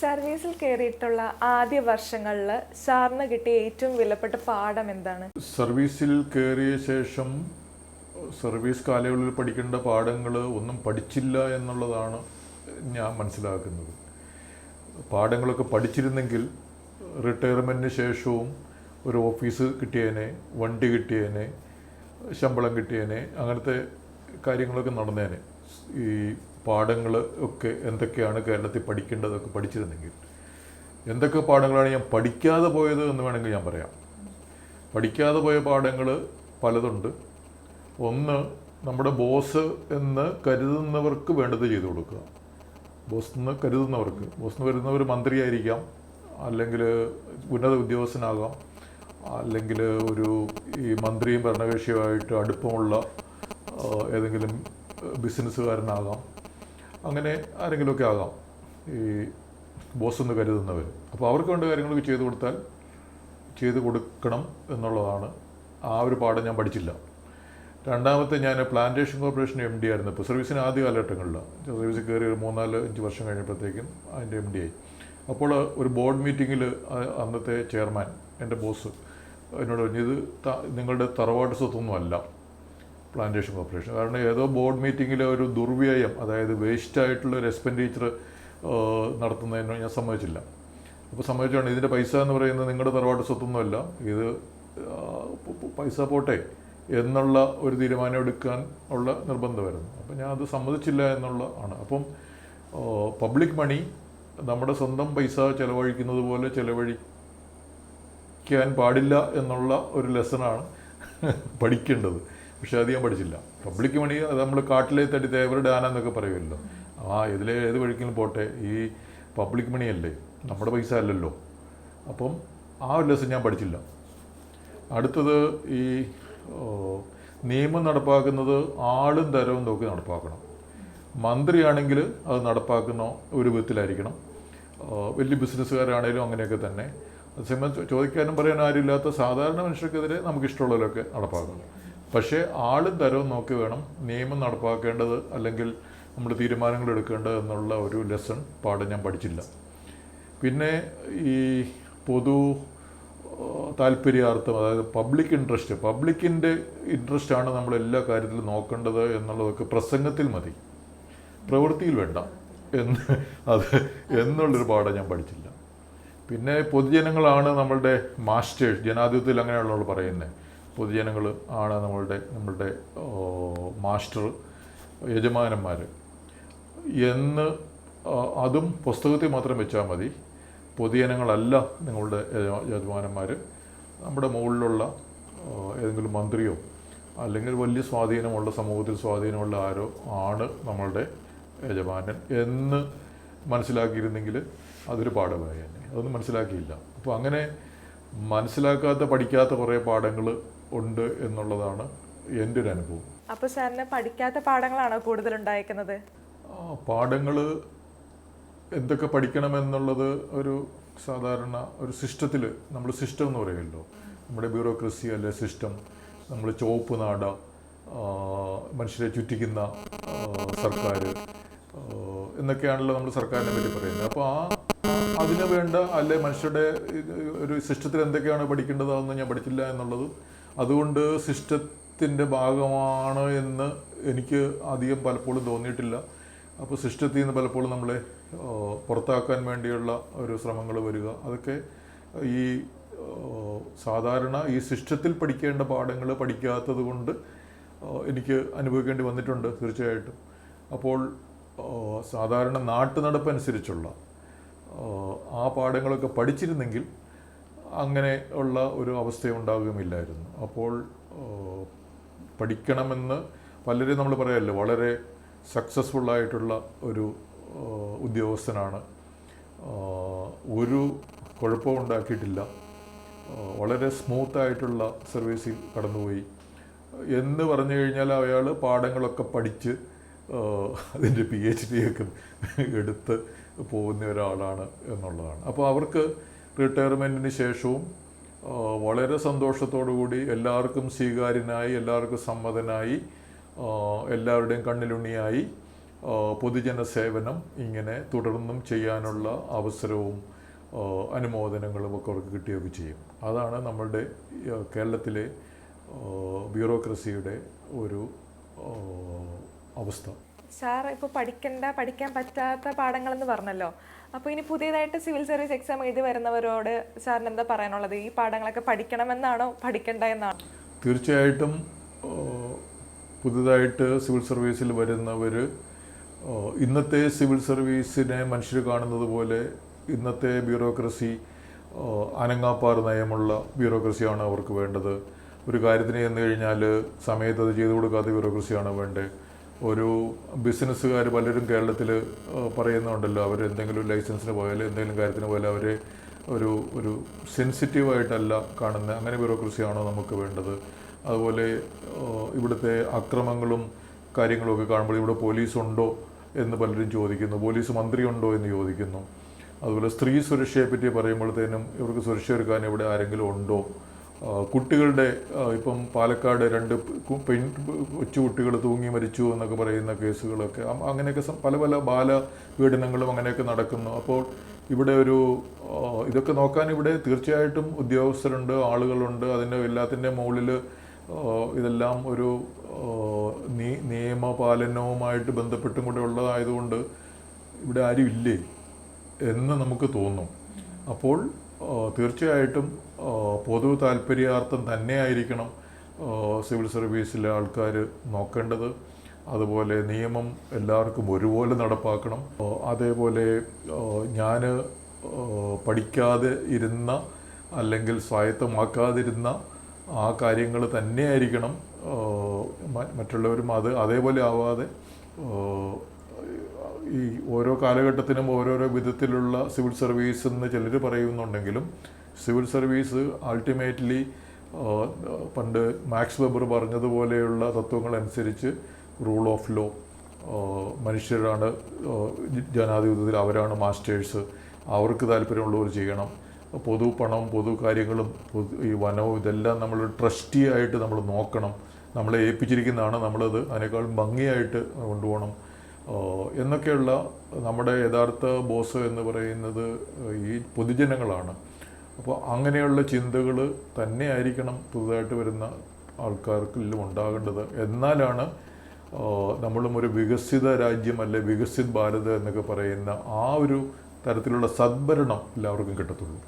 സർവീസിൽ കയറിയിട്ടുള്ള ആദ്യ വർഷങ്ങളിൽ സാറിന് കിട്ടിയ ഏറ്റവും വിലപ്പെട്ട പാഠം എന്താണ്? സർവീസിൽ കയറിയ ശേഷം സർവീസ് കാലയളവിൽ പഠിക്കേണ്ട പാഠങ്ങൾ ഒന്നും പഠിച്ചില്ല എന്നുള്ളതാണ് ഞാൻ മനസ്സിലാക്കുന്നത്. പാഠങ്ങളൊക്കെ പഠിച്ചിരുന്നെങ്കിൽ റിട്ടയർമെന്റിന് ശേഷവും ഒരു ഓഫീസ് കിട്ടിയേനെ വണ്ടി കിട്ടിയേനെ ശമ്പളം കിട്ടിയേനെ അങ്ങനത്തെ കാര്യങ്ങളൊക്കെ നടന്നേനെ. ഈ പാഠങ്ങൾ ഒക്കെ എന്തൊക്കെയാണ് കേരളത്തിൽ പഠിക്കേണ്ടതൊക്കെ പഠിച്ചിരുന്നെങ്കിൽ എന്തൊക്കെ പാഠങ്ങളാണ് ഞാൻ പഠിക്കാതെ പോയത് എന്ന് വേണമെങ്കിൽ ഞാൻ പറയാം. പഠിക്കാതെ പോയ പാഠങ്ങൾ പലതുണ്ട്. ഒന്ന് നമ്മുടെ ബോസ് എന്ന് കരുതുന്നവർക്ക് വേണ്ടത് ചെയ്തു കൊടുക്കുക. ബോസ് എന്ന് കരുതുന്നവർക്ക് ബോസ് എന്ന് വരുന്നവർ മന്ത്രിയായിരിക്കാം അല്ലെങ്കിൽ ഉന്നത ഉദ്യോഗസ്ഥനാകാം അല്ലെങ്കിൽ ഒരു ഈ മന്ത്രിയും ഭരണകക്ഷിയുമായിട്ട് അടുപ്പമുള്ള ഏതെങ്കിലും ബിസിനസ്സുകാരനാകാം. അങ്ങനെ ആരെങ്കിലുമൊക്കെ ആകാം. ഈ ബോസ് എന്ന് കരുതുന്നവർ. അപ്പോൾ അവർക്ക് വേണ്ട കാര്യങ്ങളൊക്കെ ചെയ്തു കൊടുത്താൽ ചെയ്തു കൊടുക്കണം എന്നുള്ളതാണ്. ആ ഒരു പാഠം ഞാൻ പഠിച്ചില്ല. രണ്ടാമത്തെ ഞാൻ പ്ലാന്റേഷൻ കോർപ്പറേഷൻ എം ഡി ആയിരുന്നു. ഇപ്പോൾ സർവീസിന് ആദ്യ കാലഘട്ടങ്ങളിൽ സർവീസിൽ കയറി ഒരു മൂന്നാൽ അഞ്ച് വർഷം കഴിഞ്ഞപ്പോഴത്തേക്കും അതിന്റെ എം ഡി ആയി. അപ്പോൾ ഒരു ബോർഡ് മീറ്റിങ്ങിൽ അന്നത്തെ ചെയർമാൻ എന്റെ ബോസ് എന്നോട് പറഞ്ഞു ഇത് നിങ്ങളുടെ തറവാട്ട് സ്വത്തൊന്നും അല്ല. പ്ലാന്റേഷൻ കോർപ്പറേഷൻ കാരണം ഏതോ ബോർഡ് മീറ്റിങ്ങിലെ ഒരു ദുർവ്യയം അതായത് വേസ്റ്റ് ആയിട്ടുള്ള ഒരു എക്സ്പെൻഡിച്ചർ നടത്തുന്നതിനോ ഞാൻ സമ്മതിച്ചില്ല. അപ്പോൾ സമ്മതിച്ചാണ്. ഇതിന്റെ പൈസ എന്ന് പറയുന്നത് നിങ്ങളുടെ തറവാട്ട് സ്വത്തൊന്നുമല്ല. ഇത് പൈസ പോട്ടെ എന്നുള്ള ഒരു തീരുമാനം എടുക്കാൻ ഉള്ള നിർബന്ധമായിരുന്നു. അപ്പം ഞാൻ അത് സമ്മതിച്ചില്ല എന്നുള്ള ആണ്. അപ്പം പബ്ലിക് മണി നമ്മുടെ സ്വന്തം പൈസ ചിലവഴിക്കുന്നത് പോലെ ചിലവഴിക്കാൻ പാടില്ല എന്നുള്ള ഒരു ലെസണാണ് പഠിക്കേണ്ടത്. പക്ഷെ അധികം പഠിച്ചില്ല. പബ്ലിക് മണി അത് നമ്മൾ കാട്ടിലെ തട്ടി തേവരുടെ ആന എന്നൊക്കെ പറയുമല്ലോ. ആ ഇതിലെ ഏത് വഴിക്കെങ്കിലും പോട്ടെ ഈ പബ്ലിക് മണിയല്ലേ നമ്മുടെ പൈസ അല്ലല്ലോ. അപ്പം ആ ഒരു ലെസൺ ഞാൻ പഠിച്ചില്ല. അടുത്തത് ഈ നിയമം നടപ്പാക്കുന്നത് ആളും തരവും നോക്കി നടപ്പാക്കണം. മന്ത്രിയാണെങ്കിൽ അത് നടപ്പാക്കുന്ന ഒരു വിധത്തിലായിരിക്കണം. വലിയ ബിസിനസ്സുകാരാണേലും അങ്ങനെയൊക്കെ തന്നെ. അതേസമയം ചോദിക്കാനും പറയാനും ആരുമില്ലാത്ത സാധാരണ മനുഷ്യർക്കെതിരെ നമുക്ക് ഇഷ്ടമുള്ളവരൊക്കെ നടപ്പാക്കണം. പക്ഷേ ആളും തരവും നോക്കി വേണം നിയമം നടപ്പാക്കേണ്ടത് അല്ലെങ്കിൽ നമ്മൾ തീരുമാനങ്ങൾ എടുക്കേണ്ടത് എന്നുള്ള ഒരു ലെസൺ പാഠം ഞാൻ പഠിച്ചില്ല. പിന്നെ ഈ പൊതു താല്പര്യാർത്ഥം അതായത് പബ്ലിക് ഇൻട്രസ്റ്റ് പബ്ലിക്കിന്റെ ഇൻട്രസ്റ്റാണ് നമ്മൾ എല്ലാ കാര്യത്തിലും നോക്കേണ്ടത് എന്നുള്ളതൊക്കെ പ്രസംഗത്തിൽ മതി. പ്രവൃത്തിയിൽ വേണ്ട എന്ന് അത് എന്നുള്ളൊരു പാഠം ഞാൻ പഠിച്ചില്ല. പിന്നെ പൊതുജനങ്ങളാണ് നമ്മളുടെ മാസ്റ്റേഴ്സ് ജനാധിപത്യത്തിൽ അങ്ങനെയുള്ള പറയുന്നത് പൊതുജനങ്ങൾ ആണ് നമ്മളുടെ നമ്മളുടെ മാസ്റ്റർ യജമാനന്മാർ എന്ന് അതും പുസ്തകത്തിൽ മാത്രം വെച്ചാൽ മതി. പൊതുജനങ്ങളല്ല നിങ്ങളുടെ യജ- യജമാനന്മാർ നമ്മുടെ മുകളിലുള്ള ഏതെങ്കിലും മന്ത്രിയോ അല്ലെങ്കിൽ വലിയ സ്വാധീനമുള്ള സമൂഹത്തിൽ സ്വാധീനമുള്ള ആരോ ആണ് നമ്മളുടെ യജമാനൻ എന്ന് മനസ്സിലാക്കിയിരുന്നെങ്കിൽ അതൊരു പാഠമായി തന്നെ. അതൊന്നും മനസ്സിലാക്കിയില്ല. അപ്പോൾ അങ്ങനെ മനസ്സിലാക്കാത്ത പഠിക്കാത്ത കുറേ പാഠങ്ങൾ ഉണ്ട് എന്നുള്ളതാണ് എന്റെ ഒരു അനുഭവം. അപ്പോൾ സാറിന് പഠിക്കാത്ത പാഠങ്ങളാണോ കൂടുതൽ ഉണ്ടായിരിക്കുന്നത് പാഠങ്ങൾ എന്തൊക്കെ പഠിക്കണമെന്നുള്ളത് ഒരു സാധാരണ ഒരു സിസ്റ്റത്തിൽ നമ്മൾ സിസ്റ്റം എന്ന് പറയുമല്ലോ. നമ്മുടെ ബ്യൂറോക്രസി അല്ലെ സിസ്റ്റം നമ്മൾ ചുവപ്പ് നാട മനുഷ്യരെ ചുറ്റിക്കുന്ന സർക്കാർ എന്നൊക്കെയാണല്ലോ നമ്മൾ സർക്കാരിനെ പറ്റി പറയുന്നത്. അപ്പോൾ ആ അതിന് വേണ്ട അല്ലെ മനുഷ്യരുടെ ഒരു സിസ്റ്റത്തിൽ എന്തൊക്കെയാണ് പഠിക്കേണ്ടത് അതൊന്നും ഞാൻ പഠിച്ചില്ല എന്നുള്ളത് അതുകൊണ്ട് സിസ്റ്റത്തിന്റെ ഭാഗമാണ് എന്ന് എനിക്ക് അധികം പലപ്പോഴും തോന്നിയിട്ടില്ല. അപ്പോൾ സിസ്റ്റത്തിൽ നിന്ന് പലപ്പോഴും നമ്മളെ പുറത്താക്കാൻ വേണ്ടിയുള്ള ഒരു ശ്രമങ്ങൾ വരിക. അതൊക്കെ ഈ സാധാരണ ഈ സിസ്റ്റത്തിൽ പഠിക്കേണ്ട പാഠങ്ങൾ പഠിക്കാത്തത് കൊണ്ട് എനിക്ക് അനുഭവിക്കേണ്ടി വന്നിട്ടുണ്ട് തീർച്ചയായിട്ടും. അപ്പോൾ സാധാരണ നാട്ടു നടപ്പനുസരിച്ചുള്ള ആ, ആ പാഠങ്ങളൊക്കെ പഠിച്ചിരുന്നെങ്കിൽ അങ്ങനെ ഉള്ള ഒരു അവസ്ഥ ഉണ്ടാകുകയുമില്ലായിരുന്നു അപ്പോൾ പഠിക്കണമെന്ന് പലരും നമ്മൾ പറയാമല്ലോ വളരെ സക്സസ്ഫുൾ ആയിട്ടുള്ള ഒരു ഉദ്യോഗസ്ഥനാണ്. ഒരു കുഴപ്പവും ഉണ്ടാക്കിയിട്ടില്ല. വളരെ സ്മൂത്തായിട്ടുള്ള സർവീസിൽ കടന്നുപോയി. എന്ന് പറഞ്ഞു കഴിഞ്ഞാൽ അയാൾ പാഠങ്ങളൊക്കെ പഠിച്ച് അതിന്റെ പി എച്ച് ഡി ഒക്കെ എടുത്ത് പോകുന്ന ഒരാളാണ് എന്നുള്ളതാണ്. അപ്പോൾ അവർക്ക് റിട്ടയർമെന്റിന് ശേഷവും വളരെ കൂടി എല്ലാവർക്കും സ്വീകാര്യനായി എല്ലാവർക്കും സമ്മതനായി എല്ലാവരുടെയും കണ്ണിലുണ്ണിയായി പൊതുജന സേവനം ഇങ്ങനെ തുടർന്നും ചെയ്യാനുള്ള അവസരവും അനുമോദനങ്ങളും ഒക്കെ അവർക്ക് കിട്ടുകയൊക്കെ ചെയ്യും. അതാണ് നമ്മളുടെ കേരളത്തിലെ ബ്യൂറോക്രസിയുടെ ഒരു അവസ്ഥ. സാർ ഇപ്പോൾ പഠിക്കേണ്ട പഠിക്കാൻ പറ്റാത്ത പാഠങ്ങളെന്ന് പറഞ്ഞല്ലോ. അപ്പോൾ ഇനി പുതിയതായിട്ട് സിവിൽ സർവീസ് എക്സാം എഴുതി വരുന്നവരോട് സാറിന് എന്താ പറയാനുള്ളത്? ഈ പാഠങ്ങളൊക്കെ പഠിക്കണമെന്നാണോ? പഠിക്കണ്ട എന്നാണോ? തീർച്ചയായിട്ടും പുതുതായിട്ട് സിവിൽ സർവീസിൽ വരുന്നവർ ഇന്നത്തെ സിവിൽ സർവീസിനെ മനുഷ്യർ കാണുന്നത് പോലെ ഇന്നത്തെ ബ്യൂറോക്രസി അനങ്ങാപ്പാർ നയമുള്ള ബ്യൂറോക്രസിയാണ് അവർക്ക് വേണ്ടത്. ഒരു കാര്യത്തിന് ചെന്ന് കഴിഞ്ഞാൽ സമയത്ത് അത് ചെയ്തു കൊടുക്കാത്ത ബ്യൂറോക്രസിയാണ് വേണ്ടത്. ഒരു ബിസിനസ്സുകാർ പലരും കേരളത്തിൽ പറയുന്നുണ്ടല്ലോ അവർ എന്തെങ്കിലും ലൈസൻസിന് പോയാലും എന്തെങ്കിലും കാര്യത്തിന് പോയാലും അവരെ ഒരു ഒരു സെൻസിറ്റീവായിട്ടല്ല കാണുന്നത് അങ്ങനെ ബ്യൂറോക്രസിയാണോ നമുക്ക് വേണ്ടത്? അതുപോലെ ഇവിടുത്തെ അക്രമങ്ങളും കാര്യങ്ങളൊക്കെ കാണുമ്പോൾ ഇവിടെ പോലീസ് ഉണ്ടോ എന്ന് പലരും ചോദിക്കുന്നു. പോലീസ് മന്ത്രി ഉണ്ടോ എന്ന് ചോദിക്കുന്നു. അതുപോലെ സ്ത്രീ സുരക്ഷയെ പറ്റി പറയുമ്പോഴത്തേനും ഇവർക്ക് സുരക്ഷ ഒരുക്കാൻ ഇവിടെ ആരെങ്കിലും ഉണ്ടോ കുട്ടികളുടെ ഇപ്പം പാലക്കാട് രണ്ട് പെൺ കൊച്ചുകുട്ടികൾ തൂങ്ങി മരിച്ചു എന്നൊക്കെ പറയുന്ന കേസുകളൊക്കെ അങ്ങനെയൊക്കെ പല പല ബാല പീഡനങ്ങളും അങ്ങനെയൊക്കെ നടക്കുന്നു. അപ്പോൾ ഇവിടെ ഒരു ഇതൊക്കെ നോക്കാൻ ഇവിടെ തീർച്ചയായിട്ടും ഉദ്യോഗസ്ഥരുണ്ട് ആളുകളുണ്ട്. അതിന്റെ എല്ലാത്തിന്റെ മുകളിൽ ഇതെല്ലാം ഒരു നിയമപാലനവുമായിട്ട് ബന്ധപ്പെട്ടും കൂടെ ഉള്ളതായതുകൊണ്ട് ഇവിടെ ആരും ഇല്ലേ എന്ന് നമുക്ക് തോന്നും. അപ്പോൾ തീർച്ചയായിട്ടും പൊതു താല്പര്യാർത്ഥം തന്നെയായിരിക്കണം സിവിൽ സർവീസിലെ ആൾക്കാർ നോക്കേണ്ടത്. അതുപോലെ നിയമം എല്ലാവർക്കും ഒരുപോലെ നടപ്പാക്കണം. അതേപോലെ ഞാൻ പഠിക്കാതെ ഇരുന്ന അല്ലെങ്കിൽ സ്വായത്തമാക്കാതിരുന്ന ആ കാര്യങ്ങൾ തന്നെയായിരിക്കണം. മറ്റുള്ളവരും അത് അതേപോലെ ആവാതെ ഈ ഓരോ കാലഘട്ടത്തിനും ഓരോരോ വിധത്തിലുള്ള സിവിൽ സർവീസ് എന്ന് ചിലർ പറയുന്നുണ്ടെങ്കിലും സിവിൽ സർവീസ് അൾട്ടിമേറ്റ്ലി പണ്ട് മാക്സ് വെബർ പറഞ്ഞതുപോലെയുള്ള തത്വങ്ങൾ അനുസരിച്ച് റൂൾ ഓഫ് ലോ മനുഷ്യരാണ് ജനാധിപത്യത്തിൽ അവരാണ് മാസ്റ്റേഴ്സ് അവർക്ക് താല്പര്യമുള്ളവർ ചെയ്യണം. പൊതു പണം പൊതു കാര്യങ്ങളും ഈ വനവും ഇതെല്ലാം നമ്മൾ ട്രസ്റ്റി ആയിട്ട് നമ്മൾ നോക്കണം. നമ്മളെ ഏൽപ്പിച്ചിരിക്കുന്നതാണ് നമ്മളത്. അതിനേക്കാൾ ഭംഗിയായിട്ട് കൊണ്ടുപോകണം. എന്നൊക്കെയുള്ള നമ്മുടെ യഥാർത്ഥ ബോസ് എന്ന് പറയുന്നത് ഈ പൊതുജനങ്ങളാണ്. അപ്പോൾ അങ്ങനെയുള്ള ചിന്തകൾ തന്നെയായിരിക്കണം പുതുതായിട്ട് വരുന്ന ആൾക്കാർക്കെല്ലാം ഉണ്ടാകേണ്ടത്. എന്നാലാണ് നമ്മളും ഒരു വികസിത രാജ്യം അല്ലെ വികസിത് ഭാരത് എന്നൊക്കെ പറയുന്ന ആ ഒരു തരത്തിലുള്ള സദ്ഭരണം എല്ലാവർക്കും കിട്ടത്തുള്ളൂ.